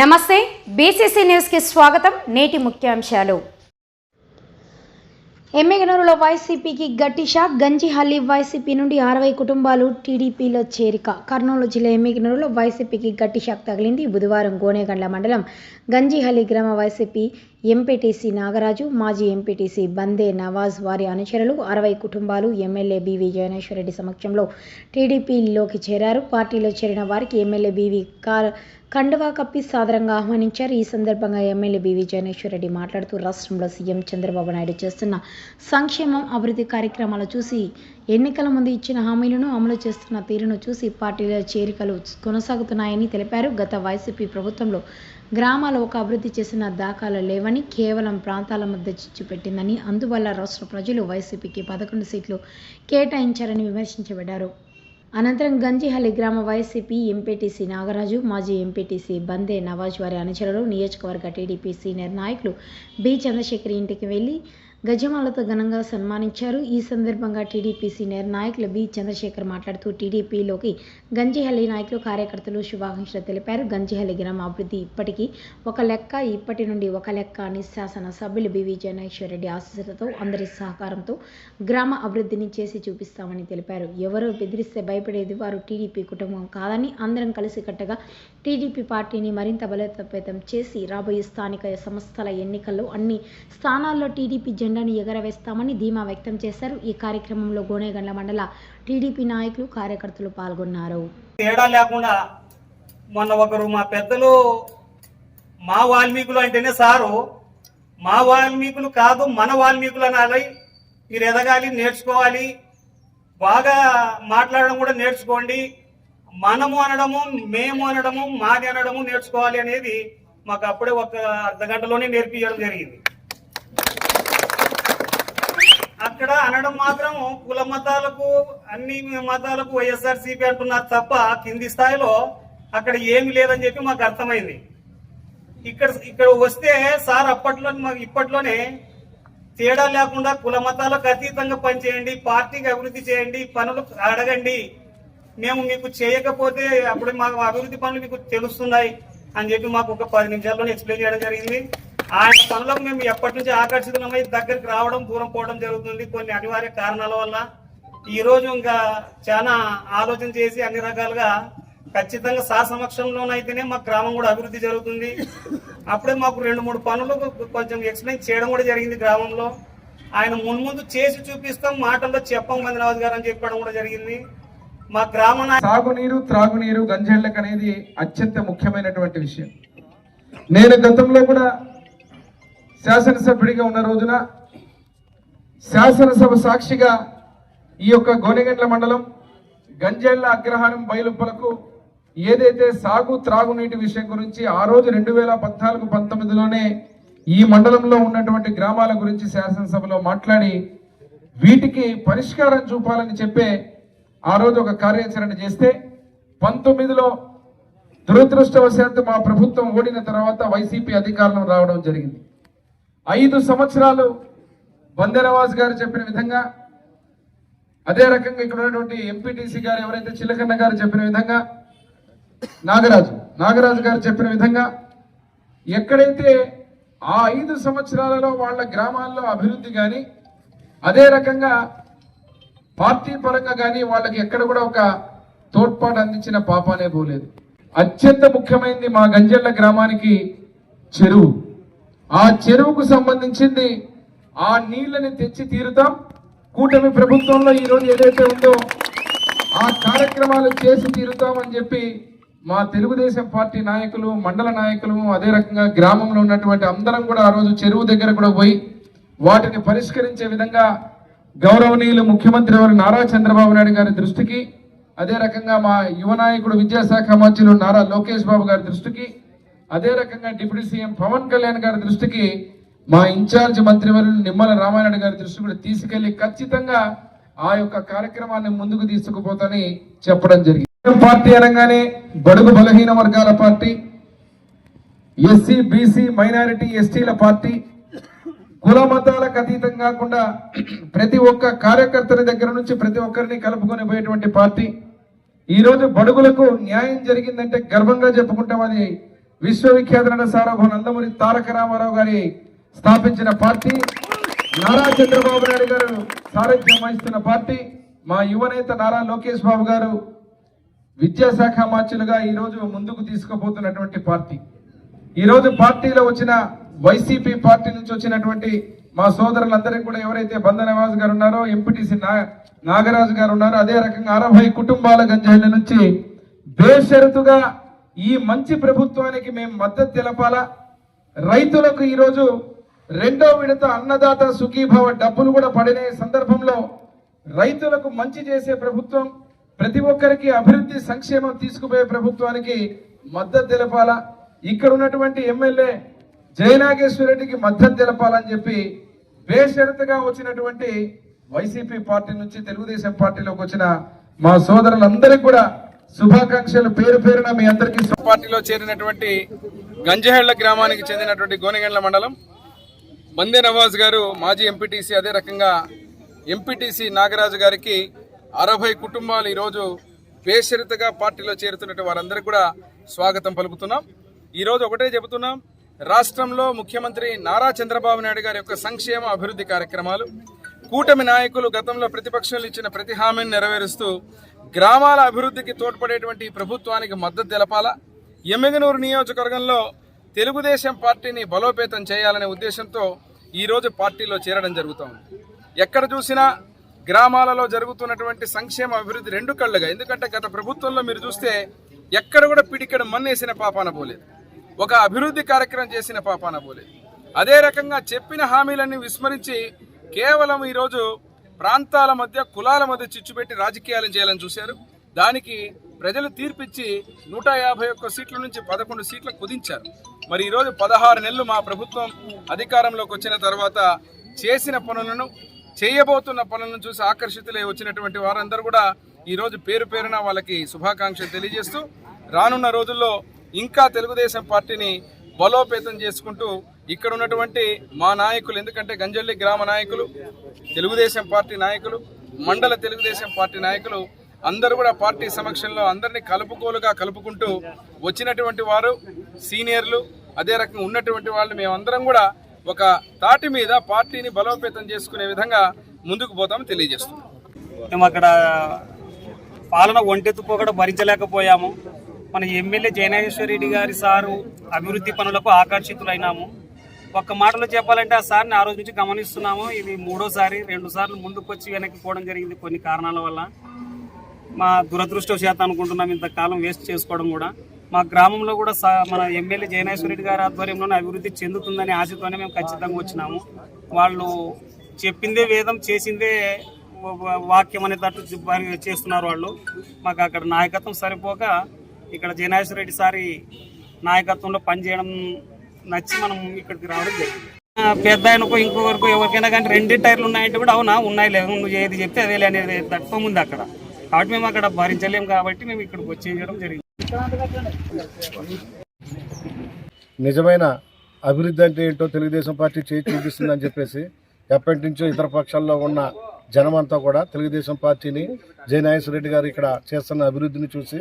నమస్తే బీసీసీ న్యూస్కి స్వాగతం నేటి ముఖ్యాంశాలు. ఎమ్మెగనూరులో వైసీపీకి గట్టి షాక్ గంజిహల్లి వైసీపీ నుండి అరవై కుటుంబాలు టీడీపీలో చేరిక. కర్నూలు జిల్లా ఎమ్మెగనూరులో వైసీపీకి గట్టి షాక్ తగిలింది బుధవారం గోనేగండ్ల మండలం గంజిహల్లి గ్రామ వైసీపీ ఎంపీటీసీ నాగరాజు మాజీ ఎంపీటీసీ బందే నవాజ్ వారి అనుచరులు అరవై కుటుంబాలు ఎమ్మెల్యే బీవీ జగనేశ్వరరెడ్డి సమక్షంలో టీడీపీలోకి చేరారు. పార్టీలో చేరిన వారికి ఎమ్మెల్యే బీవీ కార్ కండువా కప్పి సాదరంగా ఆహ్వానించారు. ఈ సందర్భంగా ఎమ్మెల్యే బీవీ జగనేశ్వరరెడ్డి మాట్లాడుతూ రాష్ట్రంలో సీఎం చంద్రబాబు నాయుడు చేస్తున్న సంక్షేమం అభివృద్ధి కార్యక్రమాలు చూసి ఎన్నికల ముందు ఇచ్చిన హామీలను అమలు చేస్తున్న తీరును చూసి పార్టీల చేరికలు కొనసాగుతున్నాయని తెలిపారు. గత వైసీపీ ప్రభుత్వంలో గ్రామాలు ఒక అభివృద్ధి చేసిన దాఖలు లేవని కేవలం ప్రాంతాల మధ్య చిచ్చు పెట్టిందని అందువల్ల రాష్ట్ర ప్రజలు వైసీపీకి పదకొండు సీట్లు కేటాయించారని విమర్శించబడ్డారు. అనంతరం గంజిహల్లి గ్రామ వైసీపీ ఎంపీటీసీ నాగరాజు మాజీ ఎంపీటీసీ బందే నవాజ్ వారి అనుచరులు నియోజకవర్గ టీడీపీ సీనియర్ నాయకులు బి. చంద్రశేఖర్ ఇంటికి వెళ్ళి గజమాలతో ఘనంగా సన్మానించారు. ఈ సందర్భంగా టీడీపీ సీనియర్ నాయకులు బి. చంద్రశేఖర్ మాట్లాడుతూ టీడీపీలోకి గంజిహల్లి నాయకులు కార్యకర్తలు శుభాకాంక్షలు తెలిపారు. గంజిహల్లి గ్రామ అభివృద్ధి ఇప్పటికీ ఒక లెక్క. ఇప్పటి నుండి ఒక లెక్క అని శాసన సభ్యులు బివి జగనేశ్వరరెడ్డి ఆశీస్సులతో అందరి సహకారంతో గ్రామ అభివృద్ధిని చేసి చూపిస్తామని తెలిపారు. ఎవరో బెదిరిస్తే భయపడేది వారు టీడీపీ కుటుంబం కాదని అందరం కలిసికట్టుగా టీడీపీ పార్టీని మరింత బలోపేతం చేసి రాబోయే స్థానిక సంస్థల ఎన్నికల్లో అన్ని స్థానాల్లో టీడీపీ జెండాను ఎగరవేస్తామని ధీమా వ్యక్తం చేశారు. ఈ కార్యక్రమంలో గోనేగండ్ల మండల టీడీపీ నాయకులు కార్యకర్తలు పాల్గొన్నారు. తేడా లేకుండా మొన్న ఒకరు మా పెద్దలు మా వాల్మీకులు అంటేనే సారు మా వాల్మీకులు కాదు మన వాల్మీకులు అనాలి మీరు ఎదగాలి నేర్చుకోవాలి బాగా మాట్లాడడం కూడా నేర్చుకోండి. మనము అనడము మేము అనడము మాది అనడము నేర్చుకోవాలి అనేది మాకు అప్పుడే ఒక అర్ధ గంటలోనే నేర్పించడం జరిగింది. అక్కడ అనడం మాత్రం కుల మతాలకు అన్ని మతాలకు వైఎస్ఆర్సీపీ అంటున్నారు తప్ప కింది స్థాయిలో అక్కడ ఏమి లేదని చెప్పి మాకు అర్థమైంది. ఇక్కడ ఇక్కడ వస్తే సార్ అప్పట్లో మాకు ఇప్పట్లోనే తేడా లేకుండా కుల మతాలకు అతీతంగా పనిచేయండి పార్టీకి అభివృద్ధి చేయండి పనులు అడగండి. మేము మీకు చేయకపోతే అప్పుడు మాకు అభివృద్ధి పనులు మీకు తెలుస్తున్నాయి అని చెప్పి మాకు ఒక పది నిమిషాల్లోనే ఎక్స్ప్లెయిన్ చేయడం జరిగింది. ఆయన పనులకు మేము ఎప్పటి నుంచి ఆకర్షితమై దగ్గరికి రావడం దూరం పోవడం జరుగుతుంది. కొన్ని అనివార్య కారణాల వల్ల ఈ రోజు ఇంకా చాలా ఆలోచన చేసి అన్ని రకాలుగా ఖచ్చితంగా సార్ సమక్షంలోనైతేనే మా గ్రామం కూడా అభివృద్ధి జరుగుతుంది. అప్పుడే మాకు రెండు మూడు పనులు కొంచెం ఎక్స్ప్లెయిన్ చేయడం కూడా జరిగింది గ్రామంలో. ఆయన మున్ముందు చేసి చూపిస్తాం మాటల్లో చెప్పం మందిరాజు గారు అని చెప్పడం కూడా జరిగింది. మా గ్రామ సాగునీరు త్రాగునీరు గంజళ్ళకు అనేది అత్యంత ముఖ్యమైనటువంటి విషయం. నేను గతంలో కూడా శాసనసభ్యుడిగా ఉన్న రోజున శాసనసభ సాక్షిగా ఈ యొక్క గోనెగండ్ల మండలం గంజేళ్ళ అగ్రహారం బయలుప్పలకు ఏదైతే సాగు త్రాగునీటి విషయం గురించి ఆ రోజు రెండు వేల పద్నాలుగు పంతొమ్మిదిలోనే ఈ మండలంలో ఉన్నటువంటి గ్రామాల గురించి శాసనసభలో మాట్లాడి వీటికి పరిష్కారం చూపాలని చెప్పే ఆ రోజు ఒక కార్యాచరణ చేస్తే పంతొమ్మిదిలో దురదృష్టవశాత్తు మా ప్రభుత్వం ఓడిన తర్వాత వైసీపీ అధికారంలో రావడం జరిగింది. ఐదు సంవత్సరాలు బందెనవాజ్ గారు చెప్పిన విధంగా అదే రకంగా ఇక్కడ ఉన్నటువంటి ఎంపీటీసీ గారు ఎవరైతే చిలకన్న గారు చెప్పిన విధంగా నాగరాజు నాగరాజు గారు చెప్పిన విధంగా ఎక్కడైతే ఆ ఐదు సంవత్సరాలలో వాళ్ళ గ్రామాల్లో అభివృద్ధి కానీ అదే రకంగా పార్టీ పరంగా కానీ వాళ్ళకి ఎక్కడ కూడా ఒక తోడ్పాటు అందించిన పాపానే పోలేదు. అత్యంత ముఖ్యమైనది మా గంజెళ్ళ గ్రామానికి చెరువు. ఆ చెరువుకు సంబంధించింది ఆ నీళ్ళని తెచ్చి తీరుతాం. కూటమి ప్రభుత్వంలో ఈ రోజు ఏదైతే ఉందో ఆ కార్యక్రమాలు చేసి తీరుతామని చెప్పి మా తెలుగుదేశం పార్టీ నాయకులు మండల నాయకులు అదే రకంగా గ్రామంలో ఉన్నటువంటి అందరం కూడా ఆ రోజు చెరువు దగ్గర కూడా పోయి వాటిని పరిష్కరించే విధంగా గౌరవనీయులు ముఖ్యమంత్రి వారు నారా చంద్రబాబు నాయుడు గారి దృష్టికి అదే రకంగా మా యువ నాయకుడు విద్యాశాఖ మంత్రులు నారా లోకేష్ బాబు గారి దృష్టికి అదే రకంగా డిప్యూటీ సీఎం పవన్ కళ్యాణ్ గారి దృష్టికి మా ఇన్ఛార్జ్ మంత్రివర్యులు నిమ్మల రామారెడ్డి గారి దృష్టికి కూడా తీసుకెళ్ళి ఖచ్చితంగా ఆ యొక్క కార్యక్రమాన్ని ముందుకు తీసుకుపోతాని చెప్పడం జరిగింది. పార్టీ అనగానే బడుగు బలహీన వర్గాల పార్టీ ఎస్సీ బీసీ మైనారిటీ ఎస్టీల పార్టీ కుల మతాలకు అతీతం కాకుండా ప్రతి ఒక్క కార్యకర్తల దగ్గర నుంచి ప్రతి ఒక్కరిని కలుపుకొని పోయేటువంటి పార్టీ. ఈరోజు బడుగులకు న్యాయం జరిగిందంటే గర్వంగా చెప్పుకుంటాం అది. విశ్వవిఖ్యాత నట సార్వభౌమ నందమూరి తారక రామారావు గారి స్థాపించిన పార్టీ నారా చంద్రబాబు నాయుడు గారు సారథ్యం వహిస్తున్న పార్టీ మా యువనేత నారా లోకేష్ బాబు గారు విద్యాశాఖ మార్చులుగా ఈ రోజు ముందుకు తీసుకుపోతున్నటువంటి పార్టీ. ఈరోజు పార్టీలో వచ్చిన వైసీపీ పార్టీ నుంచి వచ్చినటువంటి మా సోదరులందరికీ కూడా ఎవరైతే బంధనవాజ్ గారు ఉన్నారో ఎంపీటీసీ నాగరాజు గారు ఉన్నారో అదే రకంగా అరవై కుటుంబాల గంజాయిల నుంచి బేషరతుగా ఈ మంచి ప్రభుత్వానికి మేము మద్దతు తెలపాలా? రైతులకు ఈరోజు రెండో విడత అన్నదాత సుఖీభావ డబ్బులు కూడా పడిన సందర్భంలో రైతులకు మంచి చేసే ప్రభుత్వం ప్రతి ఒక్కరికి అభివృద్ధి సంక్షేమం తీసుకుపోయే ప్రభుత్వానికి మద్దతు తెలపాలా? ఇక్కడ ఉన్నటువంటి ఎమ్మెల్యే జయనాగేశ్వరరెడ్డికి మద్దతు తెలపాలని చెప్పి బేషరతుగా వచ్చినటువంటి వైసీపీ పార్టీ నుంచి తెలుగుదేశం పార్టీలోకి వచ్చిన మా సోదరులందరికీ కూడా శుభాకాంక్షలు. పేరు పేరున మీ అందరికీ పార్టీలో చేరినటువంటి గంజహేళ్ళ గ్రామానికి చెందినటువంటి గోనెగండ్ల మండలం. బందే నవాజ్ గారు మాజీ ఎంపీటీసీ అదే రకంగా ఎంపీటీసీ నాగరాజు గారికి అరవై కుటుంబాలు ఈరోజు పేషరితగా పార్టీలో చేరుతున్నట్టు వారందరికీ కూడా స్వాగతం పలుకుతున్నాం. ఈరోజు ఒకటే చెబుతున్నాం రాష్ట్రంలో ముఖ్యమంత్రి నారా చంద్రబాబు నాయుడు గారి యొక్క సంక్షేమ అభివృద్ధి కార్యక్రమాలు కూటమి నాయకులు గతంలో ప్రతిపక్షాలు ఇచ్చిన ప్రతి హామీని నెరవేరుస్తూ గ్రామాల అభివృద్ధికి తోడ్పడేటువంటి ప్రభుత్వానికి మద్దతు తెలపాలా? ఎమ్మిగనూరు నియోజకవర్గంలో తెలుగుదేశం పార్టీని బలోపేతం చేయాలనే ఉద్దేశంతో ఈరోజు పార్టీలో చేరడం జరుగుతోంది. ఎక్కడ చూసినా గ్రామాలలో జరుగుతున్నటువంటి సంక్షేమ అభివృద్ధి రెండు కళ్ళుగా. ఎందుకంటే గత ప్రభుత్వంలో మీరు చూస్తే ఎక్కడ కూడా పిడికెడు మన్నేసిన పాపాన పోలేదు. ఒక అభివృద్ధి కార్యక్రమం చేసిన పాపాన పోలేదు. అదే రకంగా చెప్పిన హామీలన్నీ విస్మరించి కేవలం ఈరోజు ప్రాంతాల మధ్య కులాల మధ్య చిచ్చుపెట్టి రాజకీయాలను చేయాలని చూశారు. దానికి ప్రజలు తీర్పిచ్చి నూట యాభై ఒక్క సీట్ల నుంచి పదకొండు సీట్లు కుదించారు. మరి ఈరోజు పదహారు నెలలు మా ప్రభుత్వం అధికారంలోకి వచ్చిన తర్వాత చేసిన పనులను చేయబోతున్న పనులను చూసి ఆకర్షితులై వచ్చినటువంటి వారందరూ కూడా ఈరోజు పేరు పేరున వాళ్ళకి శుభాకాంక్షలు తెలియజేస్తూ రానున్న రోజుల్లో ఇంకా తెలుగుదేశం పార్టీని బలోపేతం చేసుకుంటూ ఇక్కడ ఉన్నటువంటి మా నాయకులు ఎందుకంటే గంజల్లి గ్రామ నాయకులు తెలుగుదేశం పార్టీ నాయకులు మండల తెలుగుదేశం పార్టీ నాయకులు అందరూ కూడా పార్టీ సమక్షంలో అందరినీ కలుపుకోలుగా కలుపుకుంటూ వచ్చినటువంటి వారు సీనియర్లు అదే రకంగా ఉన్నటువంటి వాళ్ళు మేమందరం కూడా ఒక తాటి మీద పార్టీని బలోపేతం చేసుకునే విధంగా ముందుకు పోతామని తెలియజేస్తున్నాం. మేము అక్కడ పాలన ఒంటెత్తుపోకడ భరించలేకపోయాము. మన ఎమ్మెల్యే జయనాగేశ్వర రెడ్డి గారి సారు అభివృద్ధి పనులకు ఆకర్షితులైనాము. ఒక్క మాటలో చెప్పాలంటే ఆ సార్ని ఆ రోజు నుంచి గమనిస్తున్నాము. ఇది మూడోసారి రెండు సార్లు ముందుకు వచ్చి వెనక్కి పోవడం జరిగింది కొన్ని కారణాల వల్ల. మా దురదృష్టవశాతం అనుకుంటున్నాం ఇంతకాలం వేస్ట్ చేసుకోవడం కూడా. మా గ్రామంలో కూడా మన ఎమ్మెల్యే జయనేశ్వరరెడ్డి గారి ఆధ్వర్యంలోనే అభివృద్ధి చెందుతుందనే ఆశతోనే మేము ఖచ్చితంగా వచ్చినాము. వాళ్ళు చెప్పిందే వేదం చేసిందే వాక్యం అనేటట్టు చెప్ప- చేస్తున్నారు వాళ్ళు. మాకు అక్కడ నాయకత్వం సరిపోక ఇక్కడ జయనేశ్వరరెడ్డి సారి నాయకత్వంలో పనిచేయడం నచ్చి మనం ఇక్కడికి రావడం జరిగింది. పెద్ద ఆయనకు ఇంకొకరికి ఎవరికైనా కానీ రెండు టైర్లు ఉన్నాయంటే కూడా అవునా? ఉన్నాయి లేదు నువ్వు ఏది చెప్తే అదే అనేది తత్వం ఉంది అక్కడ. కాబట్టి మేము అక్కడ భరించలేము కాబట్టి మేము ఇక్కడికి వచ్చేయడం జరిగింది. నిజమైన అభివృద్ధి అంటే ఏంటో తెలుగుదేశం పార్టీ చేయి చూపిస్తుందని చెప్పేసి ఎప్పటి నుంచో ఇతర పక్షాల్లో ఉన్న జనమంతా కూడా తెలుగుదేశం పార్టీని జయనాగేశ్వర రెడ్డి గారు ఇక్కడ చేస్తున్న అభివృద్ధిని చూసి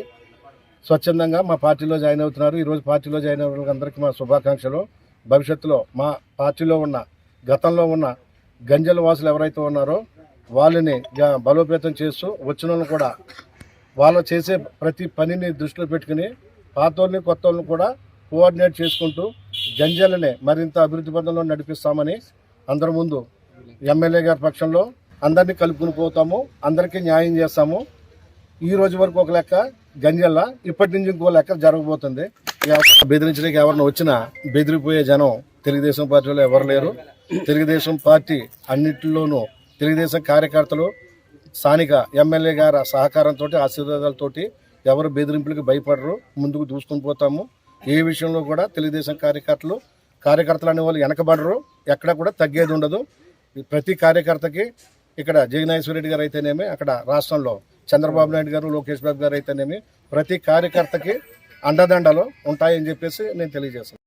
స్వచ్ఛందంగా మా పార్టీలో జాయిన్ అవుతున్నారు. ఈరోజు పార్టీలో జాయిన్ అయిన వాళ్ళందరికీ మా శుభాకాంక్షలు. భవిష్యత్తులో మా పార్టీలో ఉన్న గతంలో ఉన్న గంజల వాసులు ఎవరైతే ఉన్నారో వాళ్ళని బలోపేతం చేస్తూ వచ్చిన వాళ్ళని కూడా వాళ్ళు చేసే ప్రతి పనిని దృష్టిలో పెట్టుకుని పాత వాళ్ళని కొత్త వాళ్ళని కూడా కోఆర్డినేట్ చేసుకుంటూ గంజలనే మరింత అభివృద్ధి పథంలో నడిపిస్తామని అందరి ముందు ఎమ్మెల్యే గారి పక్షంలో అందరినీ కలుపుకుని పోతాము. అందరికీ న్యాయం చేస్తాము. ఈ రోజు వరకు ఒక లెక్క గంజల్ల. ఇప్పటి నుంచి ఇంకో లెక్క జరగబోతుంది. బెదిరించడానికి ఎవరిని వచ్చినా బెదిరిపోయే జనం తెలుగుదేశం పార్టీలో ఎవరు లేరు. తెలుగుదేశం పార్టీ అన్నింటిలోనూ తెలుగుదేశం కార్యకర్తలు స్థానిక ఎమ్మెల్యే గారి సహకారంతో ఆశీర్వాదాలతోటి ఎవరు బెదిరింపులకు భయపడరు. ముందుకు దూసుకొని పోతాము. ఏ విషయంలో కూడా తెలుగుదేశం కార్యకర్తలు కార్యకర్తలు అనే వాళ్ళు వెనకబడరు. ఎక్కడ కూడా తగ్గేది ఉండదు. ప్రతి కార్యకర్తకి ఇక్కడ జగనాథేశ్వర రెడ్డి గారు అయితేనేమి అక్కడ రాష్ట్రంలో చంద్రబాబు నాయుడు గారు లోకేష్ బాబు గారు అయితేనేమి ప్రతి కార్యకర్తకి అండదండలు ఉంటాయని చెప్పేసి నేను తెలియజేస్తాను